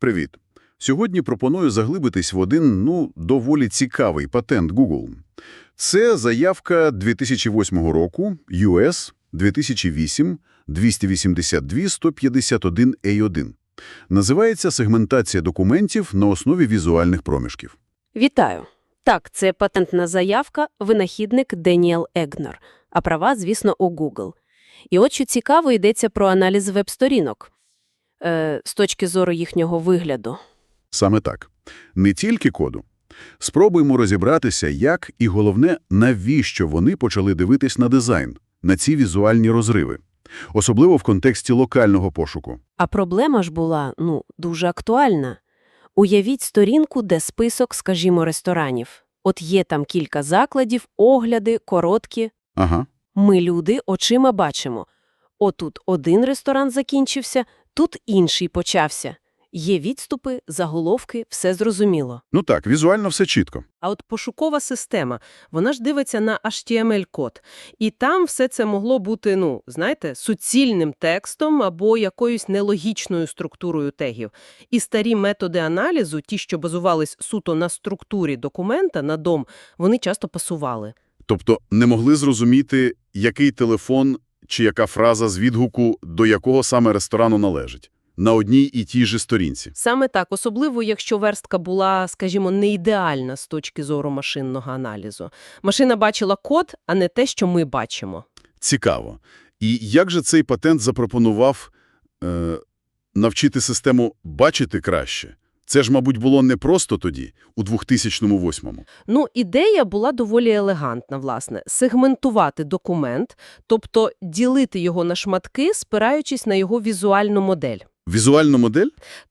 Привіт. Сьогодні пропоную заглибитись в один, ну, доволі цікавий патент Google. Це заявка 2008 року, US 2008 282 151 A1. Називається сегментація документів на основі візуальних проміжків. Вітаю. Так, це патентна заявка, винахідник Деніел Егнер, а права, звісно, у Google. І от що цікаво, йдеться про аналіз веб-сторінок е, з точки зору їхнього вигляду. Саме так. Не тільки коду. Спробуємо розібратися, як і, головне, навіщо вони почали дивитись на дизайн, на ці візуальні розриви. Особливо в контексті локального пошуку. А проблема ж була, ну, дуже актуальна. Уявіть сторінку, де список, скажімо, ресторанів. От є там кілька закладів, огляди, короткі. Ага. Ми, люди, очима бачимо. Отут один ресторан закінчився, тут інший почався. Є відступи, заголовки, все зрозуміло. Ну так, візуально все чітко. А от пошукова система, вона ж дивиться на HTML-код. І там все це могло бути, ну, знаєте, суцільним текстом або якоюсь нелогічною структурою тегів. І старі методи аналізу, ті, що базувались суто на структурі документа, на дом, вони часто пасували. Тобто не могли зрозуміти, який телефон чи яка фраза з відгуку до якого саме ресторану належить. На одній і тій же сторінці. Саме так, особливо, якщо верстка була, скажімо, не ідеальна з точки зору машинного аналізу. Машина бачила код, а не те, що ми бачимо. Цікаво. І як же цей патент запропонував е, навчити систему бачити краще? Це ж, мабуть, було не просто тоді, у 2008-му. Ну, ідея була доволі елегантна, власне. Сегментувати документ, тобто ділити його на шматки, спираючись на його візуальну модель. Візуальна модель?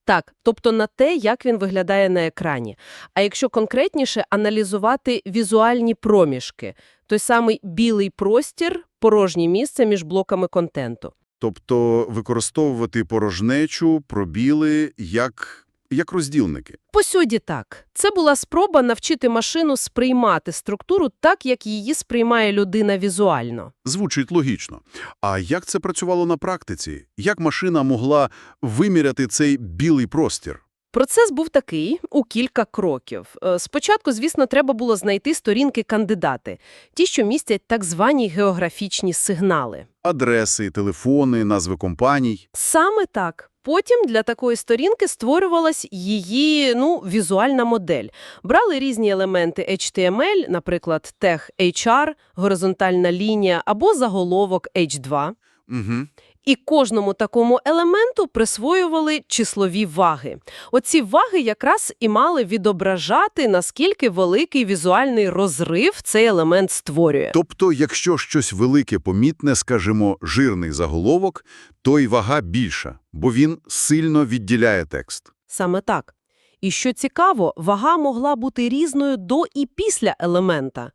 Так, тобто на те, як він виглядає на екрані. А якщо конкретніше, аналізувати візуальні проміжки. Той самий білий простір, порожнє місце між блоками контенту. Тобто використовувати порожнечу, пробіли як, як розділники. По суті, так. Це була спроба навчити машину сприймати структуру так, як її сприймає людина візуально. Звучить логічно. А як це працювало на практиці? Як машина могла виміряти цей білий простір? Процес був такий у кілька кроків. Е, Спочатку, звісно, треба було знайти сторінки кандидати, ті, що містять так звані географічні сигнали. Адреси, телефони, назви компаній. Саме так. Потім для такої сторінки створювалась її ну, візуальна модель. Брали різні елементи HTML, наприклад, тег HR, горизонтальна лінія або заголовок H2. Угу. І кожному такому елементу присвоювали числові ваги. Оці ваги якраз і мали відображати, наскільки великий візуальний розрив цей елемент створює. Тобто, якщо щось велике, помітне, скажімо, жирний заголовок, то й вага більша, бо він сильно відділяє текст. Саме так. І що цікаво, вага могла бути різною до і після елемента.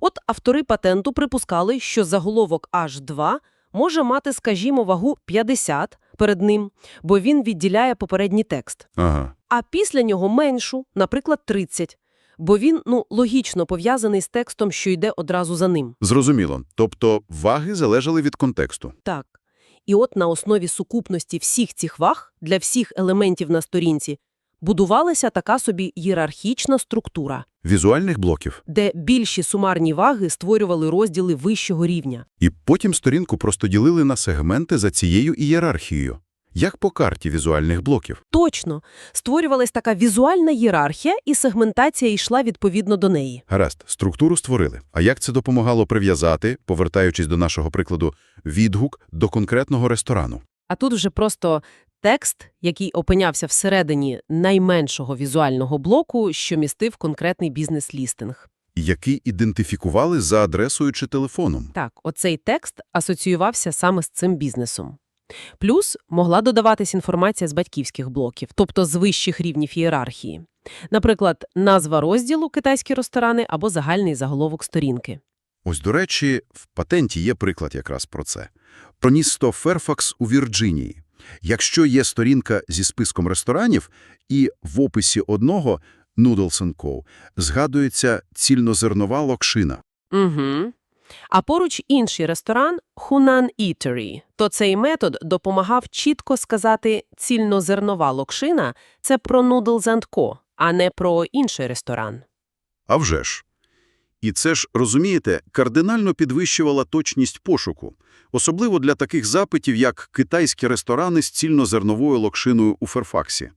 От автори патенту припускали, що заголовок H2 може мати, скажімо, вагу 50 перед ним, бо він відділяє попередній текст. Ага. А після нього меншу, наприклад, 30, бо він, ну, логічно пов'язаний з текстом, що йде одразу за ним. Зрозуміло. Тобто ваги залежали від контексту. Так. І от на основі сукупності всіх цих ваг для всіх елементів на сторінці будувалася така собі ієрархічна структура, Візуальних блоків. де більші сумарні ваги створювали розділи вищого рівня. І потім сторінку просто ділили на сегменти за цією ієрархією. Як по карті візуальних блоків. Точно, створювалась така візуальна ієрархія, і сегментація йшла відповідно до неї. Гаразд, структуру створили. А як це допомагало прив'язати, повертаючись до нашого прикладу, відгук до конкретного ресторану? А тут вже просто текст, який опинявся всередині найменшого візуального блоку, що містив конкретний бізнес-лістинг. Який ідентифікували за адресою чи телефоном. Так, оцей текст асоціювався саме з цим бізнесом. Плюс могла додаватись інформація з батьківських блоків, тобто з вищих рівнів ієрархії. Наприклад, назва розділу «Китайські ресторани» або загальний заголовок сторінки. Ось, до речі, в патенті є приклад якраз про це. Про місто Ферфакс у Вірджинії. Якщо є сторінка зі списком ресторанів, і в описі одного Noodles Co. згадується цільнозернова локшина. Угу. А поруч інший ресторан Hunan Eatery. То цей метод допомагав чітко сказати цільнозернова локшина – це про Noodles and Co., а не про інший ресторан. А вже ж. І це ж, розумієте, кардинально підвищувала точність пошуку. Особливо для таких запитів, як китайські ресторани з цільнозерновою локшиною у Ферфаксі.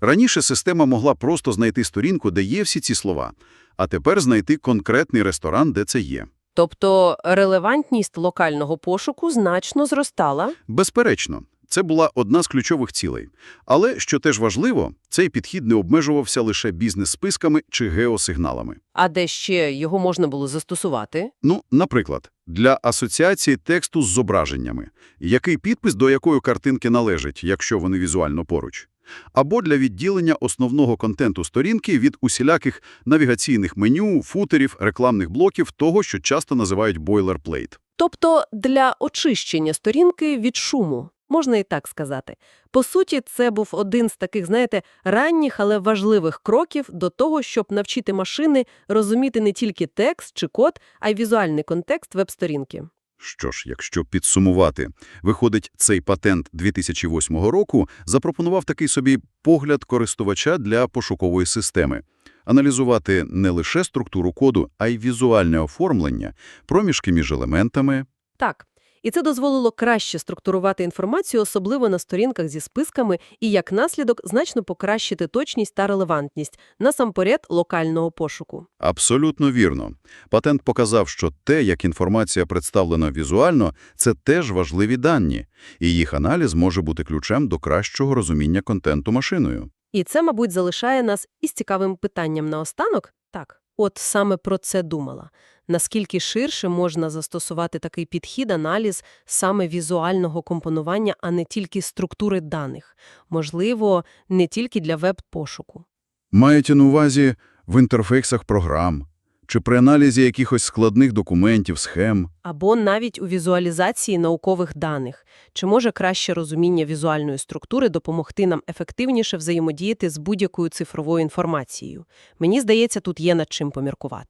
Раніше система могла просто знайти сторінку, де є всі ці слова, а тепер знайти конкретний ресторан, де це є. Тобто релевантність локального пошуку значно зростала. Безперечно, це була одна з ключових цілей. Але, що теж важливо, цей підхід не обмежувався лише бізнес-списками чи геосигналами. А де ще його можна було застосувати? Ну, наприклад, для асоціації тексту з зображеннями, який підпис до якої картинки належить, якщо вони візуально поруч. Або для відділення основного контенту сторінки від усіляких навігаційних меню, футерів, рекламних блоків, того, що часто називають бойлерплейт. Тобто для очищення сторінки від шуму, можна і так сказати. По суті, це був один з таких, знаєте, ранніх, але важливих кроків до того, щоб навчити машини розуміти не тільки текст чи код, а й візуальний контекст веб-сторінки. Що ж, якщо підсумувати, виходить, цей патент 2008 року запропонував такий собі погляд користувача для пошукової системи. Аналізувати не лише структуру коду, а й візуальне оформлення, проміжки між елементами. Так. І це дозволило краще структурувати інформацію, особливо на сторінках зі списками, і як наслідок значно покращити точність та релевантність, насамперед локального пошуку. Абсолютно вірно. Патент показав, що те, як інформація представлена візуально, це теж важливі дані, і їх аналіз може бути ключем до кращого розуміння контенту машиною. І це, мабуть, залишає нас із цікавим питанням наостанок. Так, от саме про це думала. Наскільки ширше можна застосувати такий підхід, аналіз саме візуального компонування, а не тільки структури даних? Можливо, не тільки для веб-пошуку. Маєте на увазі в інтерфейсах програм чи при аналізі якихось складних документів, схем? Або навіть у візуалізації наукових даних. Чи може краще розуміння візуальної структури допомогти нам ефективніше взаємодіяти з будь-якою цифровою інформацією? Мені здається, тут є над чим поміркувати.